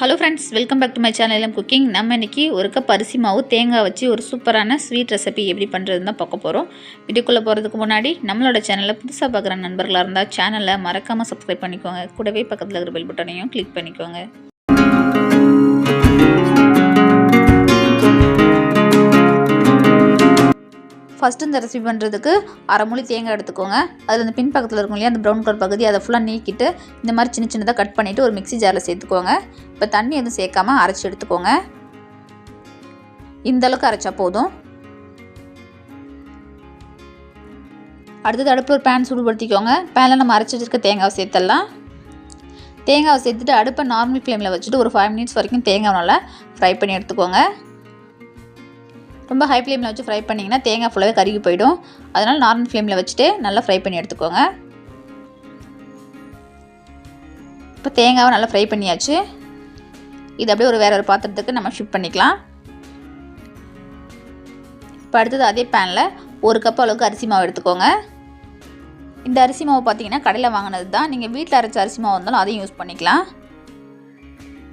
Hello friends welcome back to my channel எல்லாம் cooking நம்ம இன்னைக்கு ஒரு கப் அரிசி மாவு தேங்காய் வச்சு ஒரு சூப்பரான ஸ்வீட் ரெசிபி எப்படி பண்ணுறதுன்னு தான் பார்க்க போகிறோம் வீடியோக்குள்ளே போகிறதுக்கு முன்னாடி நம்மளோட சேனலில் புதுசாக பார்க்குற நண்பர்களாக இருந்தால் சேனலை மறக்காமல் சப்ஸ்கிரைப் பண்ணிக்கோங்க. கூடவே பக்கத்தில் இருக்கிற பெல் பட்டனையும் கிளிக் பண்ணிக்கோங்க. ஃபஸ்ட்டு இந்த ரெசிபி பண்ணுறதுக்கு அரை மூலி தேங்காய் எடுத்துக்கோங்க. அதில் அந்த பின் பக்கத்தில் இருக்கும் இல்லையா அந்த ப்ரௌன் கலர் பகுதி அதை ஃபுல்லாக நீக்கிட்டு இந்த மாதிரி சின்ன சின்னதாக கட் பண்ணிவிட்டு ஒரு மிக்ஸி ஜாரில் சேர்த்துக்கோங்க. இப்போ தண்ணி எதுவும் சேர்க்காமல் அரைச்சி எடுத்துக்கோங்க. இந்தளவுக்கு அரைச்சா போதும். அடுத்தது அடுப்பில் ஒரு பேன் சூடுபடுத்திக்கோங்க. பேனில் நம்ம அரைச்சி வச்சுருக்க தேங்காவை சேர்த்துடலாம். தேங்காவை சேர்த்துட்டு அடுப்பை நார்மல் ஃப்ளேமில் வச்சுட்டு ஒரு ஃபைவ் மினிட்ஸ் வரைக்கும் தேங்காய் நல்லா ஃப்ரை பண்ணி எடுத்துக்கோங்க. ரொம்ப ஹை ஃப்ளேமில் வச்சு ஃப்ரை பண்ணிங்கன்னா தேங்காய் ஃபுல்லாகவே கருகி போயிடும். அதனால் நார்மல் ஃப்ளேமில் வச்சுட்டு நல்லா ஃப்ரை பண்ணி எடுத்துக்கோங்க. இப்போ தேங்காவை நல்லா ஃப்ரை பண்ணியாச்சு. இது அப்படியே ஒரு வேற ஒரு பாத்திரத்துக்கு நம்ம ஷிஃப்ட் பண்ணிக்கலாம். இப்போ அடுத்தது அதே பேனில் ஒரு கப் அளவுக்கு அரிசி மாவு எடுத்துக்கோங்க. இந்த அரிசி மாவு பார்த்தீங்கன்னா கடையில் வாங்கினது தான் நீங்கள் வீட்டில் அரைச்ச அரிசி மாவு இருந்தாலும் அதையும் யூஸ் பண்ணிக்கலாம்.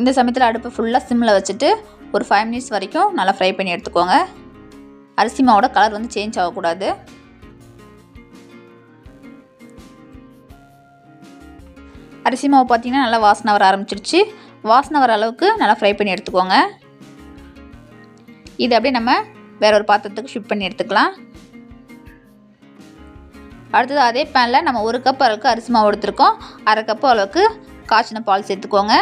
இந்த சமயத்தில் அடுப்பை ஃபுல்லாக சிம்மில் வச்சுட்டு ஒரு ஃபைவ் மினிட்ஸ் வரைக்கும் நல்லா ஃப்ரை பண்ணி எடுத்துக்கோங்க. அரிசி மாவோட கலர் வந்து சேஞ்ச் ஆகக்கூடாது. அரிசி மாவு பார்த்திங்கன்னா நல்லா வாசனை வர ஆரம்பிச்சிருச்சு. வாசனை வர அளவுக்கு நல்லா ஃப்ரை பண்ணி எடுத்துக்கோங்க. இது அப்படியே நம்ம வேற ஒரு பாத்திரத்துக்கு ஷிஃப்ட் பண்ணி எடுத்துக்கலாம். அடுத்தது அதே பேனில் நம்ம ஒரு கப் அளவுக்கு அரிசி மாவு எடுத்துருக்கோம். அரை கப் அளவுக்கு காய்ச்சின பால் சேர்த்துக்கோங்க.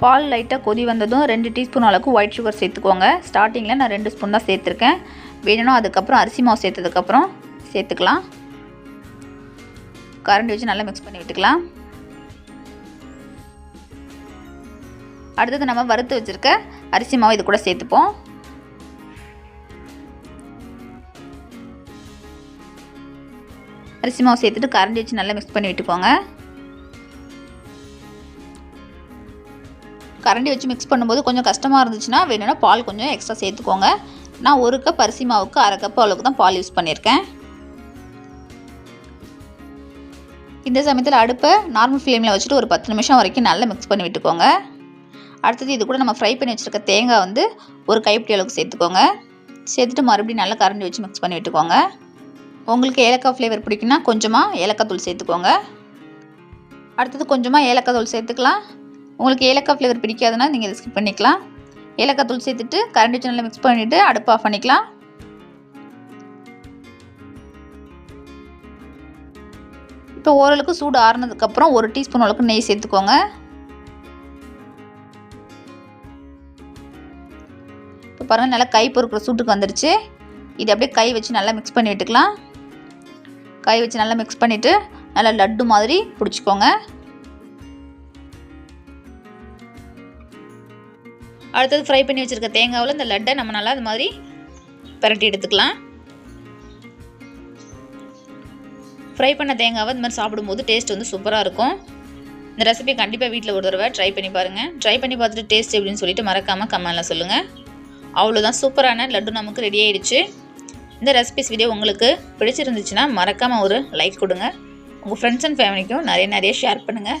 பால் லைட்டாக கொதி வந்ததும் ரெண்டு டீஸ்பூன் அளவுக்கு ஒயிட் சுகர் சேர்த்துக்கோங்க. ஸ்டார்டிங்கில் நான் ரெண்டு ஸ்பூன் தான் சேர்த்துருக்கேன். வேணும்னா அதுக்கப்புறம் அரிசி மாவு சேர்த்ததுக்கப்புறம் சேர்த்துக்கலாம். கரண்டி வச்சு நல்லா மிக்ஸ் பண்ணி விட்டுக்கலாம். அடுத்தது நம்ம வறுத்து வச்சுருக்க அரிசி மாவு இது கூட சேர்த்துப்போம். அரிசி மாவு சேர்த்துட்டு கரண்டி வச்சு நல்லா மிக்ஸ் பண்ணி விட்டுக்கோங்க. கரண்டி வச்சு மிக்ஸ் பண்ணும்போது கொஞ்சம் கஷ்டமாக இருந்துச்சுன்னா வேணும்னா பால் கொஞ்சம் எக்ஸ்ட்ரா சேர்த்துக்கோங்க. நான் ஒரு கப் அரிசி மாவுக்கு அரை கப் அளவுக்கு தான் பால் யூஸ் பண்ணியிருக்கேன். இந்த சமயத்தில் அடுப்பை நார்மல் ஃப்ளேமில் வச்சுட்டு ஒரு பத்து நிமிஷம் வரைக்கும் நல்லா மிக்ஸ் பண்ணி விட்டுக்கோங்க. அடுத்தது இது கூட நம்ம ஃப்ரை பண்ணி வச்சுருக்க தேங்காய் வந்து ஒரு கைப்பிடி அளவுக்கு சேர்த்துக்கோங்க. சேர்த்துட்டு மறுபடியும் நல்லா கரண்டி வச்சு மிக்ஸ் பண்ணி விட்டுக்கோங்க. உங்களுக்கு ஏலக்காய் ஃப்ளேவர் பிடிக்குன்னா கொஞ்சமாக ஏலக்காய் தூள் சேர்த்துக்கோங்க. அடுத்தது கொஞ்சமாக ஏலக்காய் தூள் சேர்த்துக்கலாம். உங்களுக்கு ஏலக்காய் ஃப்ளேவர் பிடிக்காதுன்னா நீங்கள் இதை ஸ்கிப் பண்ணிக்கலாம். ஏலக்காய் தூள் சேர்த்துட்டு கரண்டி வச்சு நல்லா மிக்ஸ் பண்ணிவிட்டு அடுப்பு ஆஃப் பண்ணிக்கலாம். இப்போ ஓரளவுக்கு சூடு ஆறுனதுக்கப்புறம் ஒரு டீஸ்பூன் அளவுக்கு நெய் சேர்த்துக்கோங்க. இப்போ பாருங்கள் நல்லா கை பொறுக்கிற சூட்டுக்கு வந்துடுச்சு இது அப்படியே கை வச்சு நல்லா மிக்ஸ் பண்ணி விட்டுக்கலாம். கை வச்சு நல்லா மிக்ஸ் பண்ணிவிட்டு நல்லா லட்டு மாதிரி பிடிச்சிக்கோங்க. அடுத்தது ஃப்ரை பண்ணி வச்சுருக்க தேங்காவில் இந்த லட்டை நம்ம நல்லா அது மாதிரி பரட்டி எடுத்துக்கலாம். ஃப்ரை பண்ண தேங்காவை இந்த மாதிரி சாப்பிடும்போது டேஸ்ட் வந்து சூப்பராக இருக்கும். இந்த ரெசிபி கண்டிப்பாக வீட்டில் ஒரு தடவை ட்ரை பண்ணி பாருங்கள் ட்ரை பண்ணி பார்த்துட்டு டேஸ்ட் எப்படின்னு சொல்லிட்டு மறக்காமல் கமெண்டில் சொல்லுங்கள் அவ்வளோதான் சூப்பரான லட்டு நமக்கு ரெடி ஆயிடுச்சு. இந்த ரெசிபிஸ் வீடியோ உங்களுக்கு பிடிச்சிருந்துச்சுன்னா மறக்காமல் ஒரு லைக் கொடுங்க. உங்கள் ஃப்ரெண்ட்ஸ் அண்ட் ஃபேமிலிக்கும் நிறைய நிறைய ஷேர் பண்ணுங்கள்